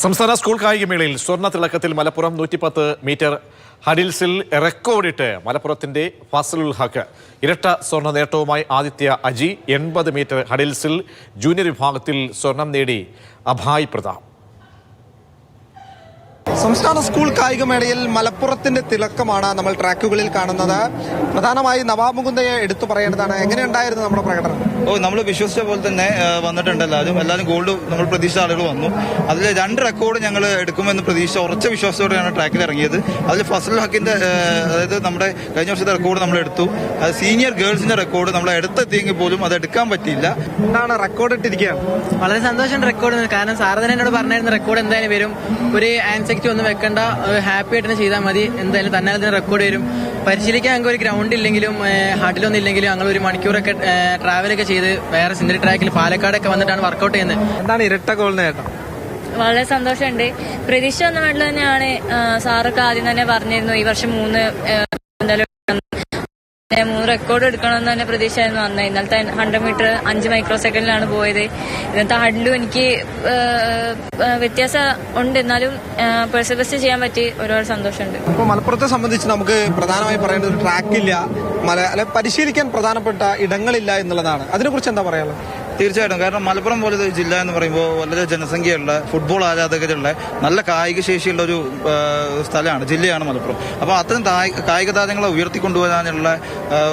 സംസ്ഥാന സ്കൂൾ കായികമേളയിൽ സ്വർണ തിളക്കത്തിൽ മലപ്പുറം നൂറ്റിപ്പത്ത് മീറ്റർ ഹഡിൽസിൽ റെക്കോർഡിട്ട് മലപ്പുറത്തിന്റെ ഫസലുൽ ഹക്ക് ഇരട്ട സ്വർണ നേട്ടവുമായി ആദിത്യ അജി എൺപത് മീറ്റർ ഹഡിൽസിൽ ജൂനിയർ വിഭാഗത്തിൽ സ്വർണം നേടി അഭായ് പ്രതാപ്. സംസ്ഥാന സ്കൂൾ കായികമേളയിൽ മലപ്പുറത്തിന്റെ തിളക്കമാണ് നമ്മൾ ട്രാക്കുകളിൽ കാണുന്നത്. പ്രധാനമായി നവാബ് മുകുന്ദയെ എടുത്തു പറയേണ്ടതാണ്. എങ്ങനെയുണ്ടായിരുന്നു നമ്മുടെ പ്രകടനം? ഓ നമ്മൾ വിശ്വസിച്ച പോലെ തന്നെ വന്നിട്ടുണ്ട് എല്ലാവരും. എല്ലാവരും ഗോൾഡ് നമ്മൾ പ്രതീക്ഷിച്ച ആളുകൾ വന്നു. അതിൽ രണ്ട് റെക്കോർഡ് ഞങ്ങൾ എടുക്കുമെന്ന് പ്രതീക്ഷിച്ച ഉറച്ച വിശ്വാസത്തോടെയാണ് ട്രാക്കിൽ ഇറങ്ങിയത്. അതിൽ ഫസൽ ഹക്കിന്റെ അതായത് നമ്മുടെ കഴിഞ്ഞ വർഷത്തെ റെക്കോർഡ് നമ്മൾ എടുത്തു. അത് സീനിയർ ഗേൾസിന്റെ റെക്കോർഡ് നമ്മൾ എടുത്തെത്തിയെങ്കിൽ പോലും അത് എടുക്കാൻ പറ്റിയില്ല. എന്താണ് റെക്കോർഡ് ഇട്ടിരിക്കുകയാണ്? വളരെ സന്തോഷം റെക്കോർഡ് കാരണം സാറ് തന്നെ എന്നോട് പറഞ്ഞിരുന്ന റെക്കോർഡ് എന്തായാലും വരും. ഒരു ആൻസെക്റ്റ് ഒന്നും വെക്കണ്ട. ഹാപ്പി ആയിട്ട് തന്നെ ചെയ്താൽ മതി. എന്തായാലും തന്നെ അതിന് റെക്കോർഡ് വരും പരിശീലിക്കാൻ ഞങ്ങൾക്ക് ഒരു ഗ്രൗണ്ട് ഇല്ലെങ്കിലും ഹാർട്ടിലൊന്നും ഇല്ലെങ്കിലും ഞങ്ങൾ ഒരു മണിക്കൂറൊക്കെ ട്രാവലൊക്കെ ചെയ്ത് വേറെ സിന്ധി ട്രാക്കിൽ പാലക്കാടൊക്കെ വന്നിട്ടാണ് വർക്കൗട്ട് ചെയ്യുന്നത്. എന്താണ് ഇരട്ട ഗോൾ നേട്ടം വളരെ സന്തോഷമുണ്ട്. പ്രതീക്ഷ വന്ന മെഡൽ തന്നെയാണ് സാറൊക്കെ ആദ്യം തന്നെ പറഞ്ഞിരുന്നു ഈ വർഷം മൂന്ന് എന്തായാലും ഏ, മൂന്ന് റെക്കോർഡ് എടുക്കണമെന്ന് തന്നെ പ്രതീക്ഷയായിരുന്നു വന്നത് ഇന്നലത്തെ ഹൺഡ്രഡ് മീറ്റർ അഞ്ച് മൈക്രോ സെക്കൻഡിലാണ് പോയത്. ഇന്നത്തെ ഹഡിലും എനിക്ക് വ്യത്യാസം ഉണ്ട്. എന്നാലും പെർസിബസ്റ്റ് ചെയ്യാൻ പറ്റി. ഒരുപാട് സന്തോഷമുണ്ട്. അപ്പോൾ മലപ്പുറത്തെ സംബന്ധിച്ച് നമുക്ക് പ്രധാനമായി പറയേണ്ടത് ട്രാക്കില്ല പരിശീലിക്കാൻ പ്രധാനപ്പെട്ട ഇടങ്ങളില്ല എന്നുള്ളതാണ്. അതിനെക്കുറിച്ച് എന്താ പറയാനുള്ളത്? തീർച്ചയായിട്ടും. കാരണം മലപ്പുറം പോലത്തെ ജില്ല എന്ന് പറയുമ്പോൾ വളരെ ജനസംഖ്യയുള്ള ഫുട്ബോൾ ആരാധകരുള്ള നല്ല കായിക ശേഷിയുള്ള ഒരു സ്ഥലമാണ് ജില്ലയാണ് മലപ്പുറം. അപ്പോൾ അത്തരം കായിക താരങ്ങളെ ഉയർത്തിക്കൊണ്ടുവരാനുള്ള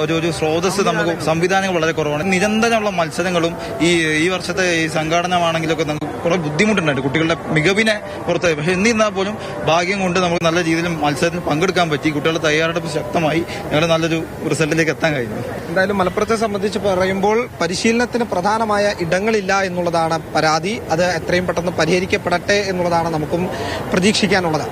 ഒരു ഒരു സ്രോതസ് നമുക്ക് സംവിധാനങ്ങൾ. വളരെ കുറവാണ്. നിരന്തരമുള്ള മത്സരങ്ങളും ഈ ഈ വർഷത്തെ ഈ സംഘാടനമാണെങ്കിലൊക്കെ നമുക്ക് കുറെ ബുദ്ധിമുട്ടുണ്ടായിട്ട് കുട്ടികളുടെ മികവിനെ പുറത്ത് പക്ഷെ എന്നിരുന്നാൽ പോലും ഭാഗ്യം കൊണ്ട് നമുക്ക് നല്ല രീതിയിൽ മത്സരത്തിൽ പങ്കെടുക്കാൻ പറ്റി. കുട്ടികളുടെ തയ്യാറെടുപ്പ് ശക്തമായി ഞങ്ങൾ നല്ലൊരു റിസൾട്ടിലേക്ക് എത്താൻ കഴിഞ്ഞു. എന്തായാലും മലപ്പുറത്തെ സംബന്ധിച്ച് പറയുമ്പോൾ പരിശീലനത്തിന് പ്രധാനമായ ഇടങ്ങളില്ല എന്നുള്ളതാണ് പരാതി. അത് എത്രയും പെട്ടെന്ന് പരിഹരിക്കപ്പെടട്ടെ എന്നുള്ളതാണ് നമുക്കും പ്രതീക്ഷിക്കാനുള്ളത്.